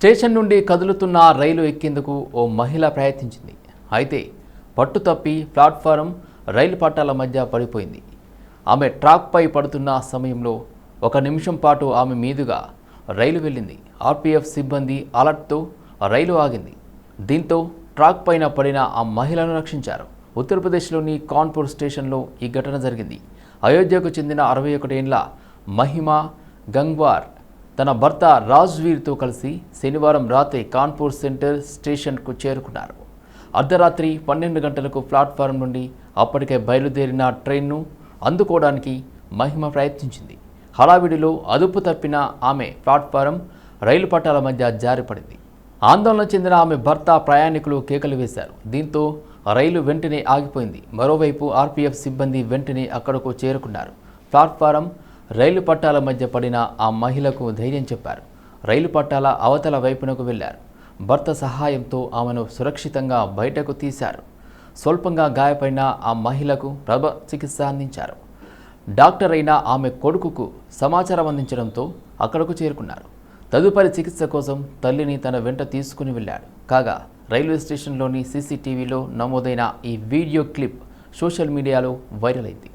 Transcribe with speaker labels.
Speaker 1: Station నుండి కదులుతున్న రైలు ఎక్కేందుకు ఓ మహిళ ప్రయత్నించింది. అయితే పట్టు తప్పి ప్లాట్ఫారం రైలు పట్టాల మధ్య పడిపోయింది. ఆమె ట్రాక్పై పడుతున్న సమయంలో ఒక నిమిషం పాటు ఆమె మీదుగా రైలు వెళ్ళింది. ఆర్పీఎఫ్ సిబ్బంది అలర్ట్తో రైలు ఆగింది. దీంతో ట్రాక్ పైన పడిన ఆ మహిళను రక్షించారు. ఉత్తరప్రదేశ్లోని కాన్పూర్ స్టేషన్లో ఈ ఘటన జరిగింది. అయోధ్యకు చెందిన అరవై ఒకటేండ్ల మహిమ గంగ్వార్ తన భర్త రాజ్వీర్తో కలిసి శనివారం రాత్రి కాన్పూర్ సెంటర్ స్టేషన్కు చేరుకున్నారు. అర్ధరాత్రి పన్నెండు గంటలకు ప్లాట్ఫారం నుండి అప్పటికే బయలుదేరిన ట్రైన్ను అందుకోవడానికి మహిమ ప్రయత్నించింది. హడావిడిలో అదుపు తప్పిన ఆమె ప్లాట్ఫారం రైలు పట్టాల మధ్య జారిపడింది. ఆందోళన చెందిన ఆమె భర్త ప్రయాణికులు కేకలు వేశారు. దీంతో రైలు వెంటనే ఆగిపోయింది. మరోవైపు ఆర్పీఎఫ్ సిబ్బంది వెంటనే అక్కడకు చేరుకున్నారు. ప్లాట్ఫారం రైలు పట్టాల మధ్య పడిన ఆ మహిళకు ధైర్యం చెప్పారు. రైలు పట్టాల అవతల వైపునకు వెళ్ళారు. భర్త సహాయంతో ఆమెను సురక్షితంగా బయటకు తీశారు. స్వల్పంగా గాయపడిన ఆ మహిళకు ప్రభ చికిత్స అందించారు. డాక్టర్ అయిన ఆమె కొడుకుకు సమాచారం అందించడంతో అక్కడకు చేరుకున్నారు. తదుపరి చికిత్స కోసం తల్లిని తన వెంట తీసుకుని వెళ్ళాడు. కాగా రైల్వే స్టేషన్లోని సీసీటీవీలో నమోదైన ఈ వీడియో క్లిప్ సోషల్ మీడియాలో వైరల్ అయింది.